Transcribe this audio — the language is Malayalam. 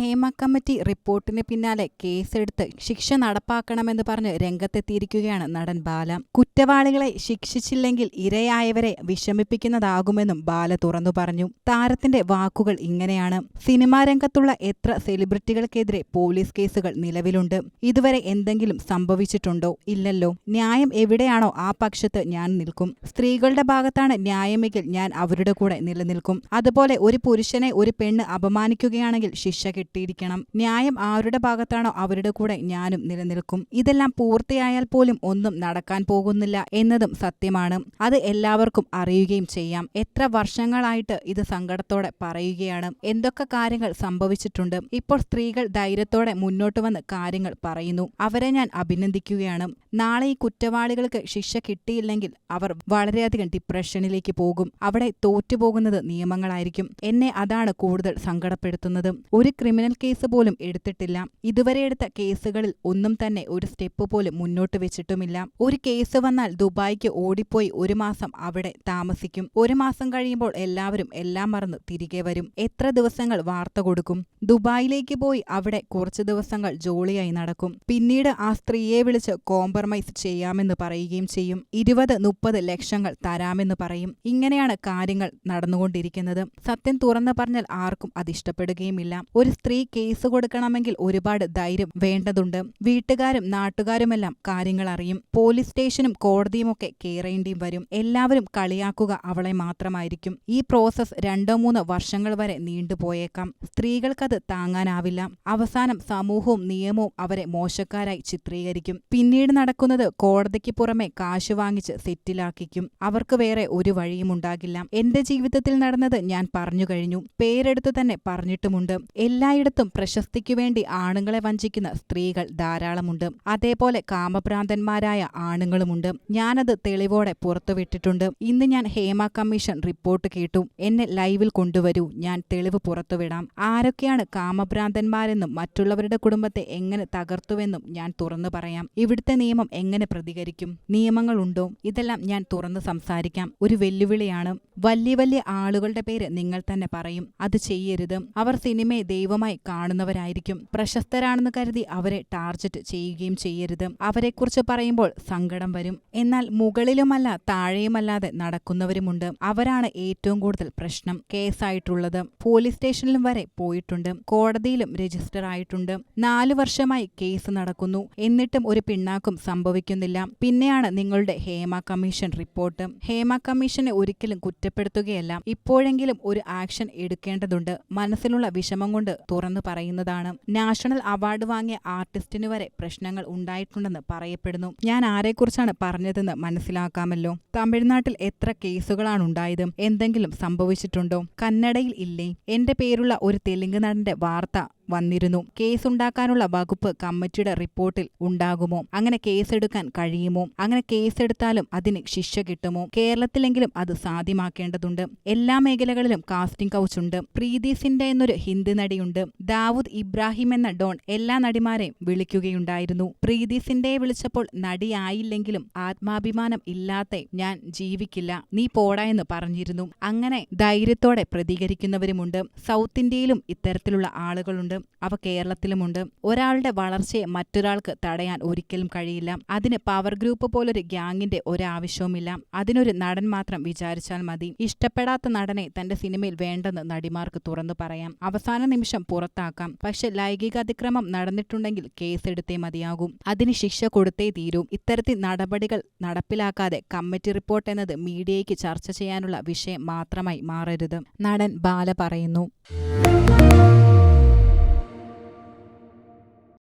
ഹേമ കമ്മിറ്റി റിപ്പോർട്ടിന് പിന്നാലെ കേസെടുത്ത് ശിക്ഷ നടപ്പാക്കണമെന്ന് പറഞ്ഞ് രംഗത്തെത്തിയിരിക്കുകയാണ് നടൻ ബാല. കുറ്റവാളികളെ ശിക്ഷിച്ചില്ലെങ്കിൽ ഇരയായവരെ വിഷമിപ്പിക്കുന്നതാകുമെന്നും ബാല തുറന്നു പറഞ്ഞു. താരത്തിന്റെ വാക്കുകൾ ഇങ്ങനെയാണ്. സിനിമാ രംഗത്തുള്ള എത്ര സെലിബ്രിറ്റികൾക്കെതിരെ പോലീസ് കേസുകൾ നിലവിലുണ്ട്. ഇതുവരെ എന്തെങ്കിലും സംഭവിച്ചിട്ടുണ്ടോ? ഇല്ലല്ലോ. ന്യായം എവിടെയാണോ ആ പക്ഷത്ത് ഞാൻ നിൽക്കും. സ്ത്രീകളുടെ ഭാഗത്താണ് ന്യായമെങ്കിൽ ഞാൻ അവരുടെ കൂടെ നിലനിൽക്കും. അതുപോലെ ഒരു പുരുഷനെ ഒരു പെണ്ണ് അപമാനിക്കുകയാണെങ്കിൽ ശിക്ഷ കിട്ടിയിരിക്കണം. ന്യായം ആരുടെ ഭാഗത്താണോ അവരുടെ കൂടെ ഞാനും നിലനിൽക്കും. ഇതെല്ലാം പൂർത്തിയായാൽ പോലും ഒന്നും നടക്കാൻ പോകുന്നില്ല എന്നതും സത്യമാണ്. അത് എല്ലാവർക്കും അറിയുകയും ചെയ്യാം. എത്ര വർഷങ്ങളായിട്ട് ഇത് സങ്കടത്തോടെ പറയുകയാണ്. എന്തൊക്കെ കാര്യങ്ങൾ സംഭവിച്ചിട്ടുണ്ട്. ഇപ്പോൾ സ്ത്രീകൾ ധൈര്യത്തോടെ മുന്നോട്ട് വന്ന് കാര്യങ്ങൾ പറയുന്നു. അവരെ ഞാൻ അഭിനന്ദിക്കുകയാണ്. നാളെ ഈ കുറ്റവാളികൾക്ക് ശിക്ഷ കിട്ടിയില്ലെങ്കിൽ അവർ വളരെയധികം ഡിപ്രഷനിലേക്ക് പോകും. അവിടെ തോറ്റുപോകുന്നത് നിയമങ്ങളായിരിക്കും. എന്നെ അതാണ് കൂടുതൽ സങ്കടപ്പെടുത്തുന്നത്. ഒരു ക്രിമിനൽ കേസ് പോലും എടുത്തിട്ടില്ല. ഇതുവരെ എടുത്ത കേസുകളിൽ ഒന്നും തന്നെ ഒരു സ്റ്റെപ്പ് പോലും മുന്നോട്ട് വെച്ചിട്ടുമില്ല. ഒരു കേസ് വന്നാൽ ദുബായിക്ക് ഓടിപ്പോയി ഒരു മാസം അവിടെ താമസിക്കും. ഒരു മാസം കഴിയുമ്പോൾ എല്ലാവരും എല്ലാം മറന്ന് തിരികെ വരും. എത്ര ദിവസങ്ങൾ വാർത്ത കൊടുക്കും. ദുബായിലേക്ക് പോയി അവിടെ കുറച്ച് ദിവസങ്ങൾ ജോളിയായി നടക്കും. പിന്നീട് ആ സ്ത്രീയെ വിളിച്ച് കോംപ്രമൈസ് ചെയ്യാമെന്ന് പറയുകയും ചെയ്യും. ഇരുപത് മുപ്പത് ലക്ഷങ്ങൾ തരാമെന്ന് പറയും. ഇങ്ങനെയാണ് കാര്യങ്ങൾ നടന്നുകൊണ്ടിരിക്കുന്നത്. സത്യം തുറന്നു പറഞ്ഞാൽ ആർക്കും അത് ഇഷ്ടപ്പെടുകയുമില്ല. ഒരു സ്ത്രീ കേസ് കൊടുക്കണമെങ്കിൽ ഒരുപാട് ധൈര്യം വേണ്ടതുണ്ട്. വീട്ടുകാരും നാട്ടുകാരുമെല്ലാം കാര്യങ്ങൾ അറിയും. പോലീസ് സ്റ്റേഷനും കോടതിയുമൊക്കെ കയറേണ്ടിയും വരും. എല്ലാവരും കളിയാക്കുക അവളെ മാത്രമായിരിക്കും. ഈ പ്രോസസ് രണ്ടോ മൂന്നോ വർഷങ്ങൾ വരെ നീണ്ടുപോയേക്കാം സ്ത്രീകൾക്കത് താങ്ങാനാവില്ല. അവസാനം സമൂഹവും നിയമവും അവരെ മോശക്കാരായി ചിത്രീകരിക്കും. പിന്നീട് നടക്കുന്നത് കോടതിക്ക് പുറമെ കാശ് വാങ്ങിച്ച് സെറ്റിലാക്കിക്കും. അവർക്ക് വേറെ ഒരു വഴിയും ഉണ്ടാകില്ല എന്റെ ജീവിതത്തിൽ നടന്നത് ഞാൻ പറഞ്ഞു കഴിഞ്ഞു. പേരെടുത്തു തന്നെ പറഞ്ഞിട്ടുമുണ്ട്. എല്ലായിടത്തും പ്രശസ്തിക്കു വേണ്ടി ആണുങ്ങളെ വഞ്ചിക്കുന്ന സ്ത്രീകൾ ധാരാളമുണ്ട്. അതേപോലെ കാമഭ്രാന്തന്മാരായ ആണുങ്ങളുമുണ്ട്. ഞാനത് തെളിവോടെ പുറത്തുവിട്ടിട്ടുണ്ട്. ഇന്ന് ഞാൻ ഹേമ കമ്മീഷൻ റിപ്പോർട്ട് കേട്ടു. എന്നെ ലൈവിൽ കൊണ്ടുവരൂ. ഞാൻ തെളിവ് പുറത്തുവിടാം. ആരൊക്കെയാണ് കാമഭ്രാന്തന്മാരെന്നും മറ്റുള്ളവരുടെ കുടുംബത്തെ എങ്ങനെ തകർത്തുവെന്നും ഞാൻ തുറന്നു പറയാം. ഇവിടുത്തെ നിയമം എങ്ങനെ പ്രതികരിക്കും? നിയമങ്ങളുണ്ടോ? ഇതെല്ലാം ഞാൻ തുറന്ന് സംസാരിക്കാം. ഒരു വെല്ലുവിളിയാണ്. വലിയ വലിയ ആളുകളുടെ പേര് നിങ്ങൾ തന്നെ പറയും. അത് ചെയ്യരുത്. അവർ സിനിമയെ ദൈവമായി കാണുന്നവരായിരിക്കും. പ്രശസ്തരാണെന്ന് കരുതി അവരെ ടാർജറ്റ് ചെയ്യുകയും ചെയ്യരുത്. അവരെക്കുറിച്ച് പറയുമ്പോൾ സങ്കടം വരും. എന്നാൽ മുകളിലുമല്ല താഴെയുമല്ലാതെ നടക്കുന്നവരുമുണ്ട്. അവരാണ് ഏറ്റവും കൂടുതൽ പ്രശ്നം കേസായിട്ടുള്ളത്. പോലീസ് സ്റ്റേഷനിലും വരെ പോയിട്ടുണ്ട്. കോടതിയിലും രജിസ്റ്റർ ആയിട്ടുണ്ട്. നാലു വർഷമായി കേസ് നടക്കുന്നു. എന്നിട്ടും ഒരു പിണ്ണാക്കും സംഭവിക്കുന്നില്ല. പിന്നെയാണ് നിങ്ങളുടെ ഹേമ കമ്മീഷൻ റിപ്പോർട്ട്. ഹേമ കമ്മീഷനെ ഒരിക്കലും കുറ്റപ്പെടുത്തുകയല്ല. ഇപ്പോഴെങ്കിലും ഒരു ആക്ഷൻ എടുക്കേണ്ടതുണ്ട്. മനസ്സിലുള്ള വിഷമം കൊണ്ട് തുറന്നു പറയുന്നതാണ്. നാഷണൽ അവാർഡ് വാങ്ങിയ ആർട്ടിസ്റ്റിന് വരെ പ്രശ്നങ്ങൾ ഉണ്ടായിട്ടുണ്ടെന്ന് പറയപ്പെടുന്നു. ഞാൻ ആരെക്കുറിച്ചാണ് പറഞ്ഞതെന്ന് മനസ്സിലാക്കാമല്ലോ. തമിഴ്നാട്ടിൽ എത്ര കേസുകളാണ് ഉണ്ടായത്? എന്തെങ്കിലും സംഭവിച്ചിട്ടുണ്ടോ? കന്നഡയിൽ ഇല്ലേ? എന്റെ പേരുള്ള ഒരു തെലുങ്ക് നടന്റെ വാർത്ത വന്നിരുന്നു. കേസുണ്ടാക്കാനുള്ള വകുപ്പ് കമ്മിറ്റിയുടെ റിപ്പോർട്ടിൽ ഉണ്ടാകുമോ? അങ്ങനെ കേസെടുക്കാൻ കഴിയുമോ? അങ്ങനെ കേസെടുത്താലും അതിന് ശിക്ഷ കിട്ടുമോ? കേരളത്തിലെങ്കിലും അത് സാധ്യമാക്കേണ്ടതുണ്ട്. എല്ലാ മേഖലകളിലും കാസ്റ്റിംഗ് കൗച്ച് ഉണ്ട്. പ്രീതി സിൻഡ എന്നൊരു ഹിന്ദി നടിയുണ്ട്. ദാവൂദ് ഇബ്രാഹിം എന്ന ഡോൺ എല്ലാ നടിമാരെയും വിളിക്കുകയുണ്ടായിരുന്നു. പ്രീതി സിൻഡയെ വിളിച്ചപ്പോൾ നടിയായില്ലെങ്കിലും ആത്മാഭിമാനം ഇല്ലാത്ത ഞാൻ ജീവിക്കില്ല. നീ പോടാ എന്ന് പറഞ്ഞിരുന്നു. അങ്ങനെ ധൈര്യത്തോടെ പ്രതികരിക്കുന്നവരുമുണ്ട്. സൗത്ത് ഇന്ത്യയിലും ഇത്തരത്തിലുള്ള ആളുകളുണ്ട്. അവ കേരളത്തിലുമുണ്ട്. ഒരാളുടെ വളർച്ചയെ മറ്റൊരാൾക്ക് തടയാൻ ഒരിക്കലും കഴിയില്ല. അതിന് പവർ ഗ്രൂപ്പ് പോലൊരു ഗ്യാങ്ങിന്റെ ഒരാവശ്യവുമില്ല അതിനൊരു നടൻ മാത്രം വിചാരിച്ചാൽ മതി. ഇഷ്ടപ്പെടാത്ത നടനെ തന്റെ സിനിമയിൽ വേണ്ടെന്ന് നടിമാർക്ക് തുറന്നു പറയാം. അവസാന നിമിഷം പുറത്താക്കാം. പക്ഷെ ലൈംഗിക അതിക്രമം നടന്നിട്ടുണ്ടെങ്കിൽ കേസെടുത്തേ മതിയാകും. അതിന് ശിക്ഷ കൊടുത്തേ തീരൂ. ഇത്തരത്തിൽ നടപടികൾ നടപ്പിലാക്കാതെ കമ്മിറ്റി റിപ്പോർട്ട് എന്നത് മീഡിയയ്ക്ക് ചർച്ച ചെയ്യാനുള്ള വിഷയം മാത്രമായി മാറരുത്. നടൻ ബാല പറയുന്നു.